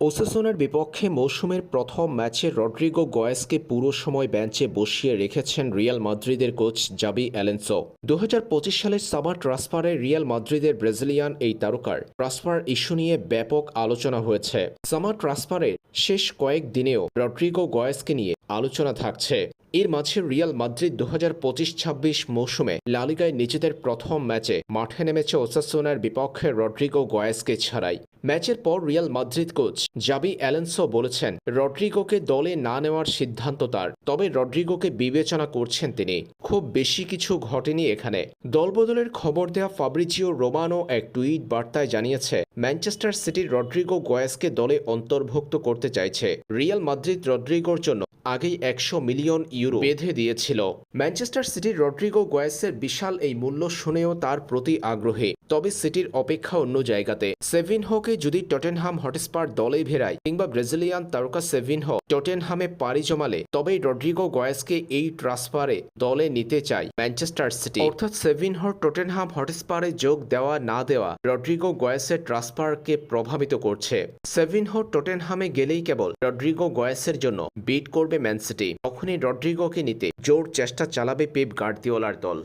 ওসেসনের বিপক্ষে মৌসুমের প্রথম ম্যাচে রড্রিগো গয়েসকে পুরো সময় বেঞ্চে বসিয়ে রেখেছেন রিয়াল মাদ্রিদের কোচ জাবি অ্যালেন্সো। দু হাজার পঁচিশ সালের সামার ট্রান্সফারে রিয়াল মাদ্রিদের ব্রাজিলিয়ান এই তারকার ট্রান্সফার ইস্যু নিয়ে ব্যাপক আলোচনা হয়েছে। সামার ট্রান্সফারের শেষ কয়েক দিনেও রড্রিগো গয়েসকে নিয়ে আলোচনা থাকছে। এর মাঝে রিয়াল মাদ্রিদ দু হাজার পঁচিশ ছাব্বিশ মৌসুমে লালিগায় নিজেদের প্রথম ম্যাচে মাঠে নেমেছে ওসাসোনার বিপক্ষে রড্রিগো গয়েসকে ছাড়াই। ম্যাচের পর Real Madrid coach Xabi Alonso বলেছেন, রড্রিগোকে দলে না নেওয়ার সিদ্ধান্ত তার। তবে রড্রিগোকে বিবেচনা করছেন তিনি। খুব বেশি কিছু ঘটেনি এখানে। দলবদলের খবর দেওয়া ফাব্রিজিও রোমানো এক টুইট বার্তায় জানিয়েছে, ম্যানচেস্টার সিটির রড্রিগো গয়েসকে দলে অন্তর্ভুক্ত করতে চাইছে। রিয়াল মাদ্রিদ রড্রিগোর জন্য আগেই একশো মিলিয়ন ইউরো বেঁধে দিয়েছিল। ম্যানচেস্টার সিটির রড্রিগো গোয়েসের বিশাল এই মূল্য শুনেও তার প্রতি আগ্রহী। তবে সিটির অপেক্ষা অন্য জায়গাতে। সেভিনহোকে যদি টটেনহাম হটস্পার দলে ভেরায় কিংবা ব্রাজিলিয়ান তারকা সেভিনহো টটেনহামে পাড়ি জমালে, তবেই রড্রিগো গয়েসকে এই ট্রান্সফারে দলে নিতে চায় ম্যানচেস্টার সিটি। অর্থাৎ সেভিনহোর টটেনহাম হটস্পারে যোগ দেওয়া না দেওয়া রড্রিগো গয়েসের ট্রান্সফারকে প্রভাবিত করছে। সেভিনহো টটেনহামে গেলেই কেবল রড্রিগো গয়েসের জন্য বিট করবে ম্যান সিটি। তখনই রড্রিগোকে নিতে জোর চেষ্টা চালাবে পেপ গার্দিওলার দল।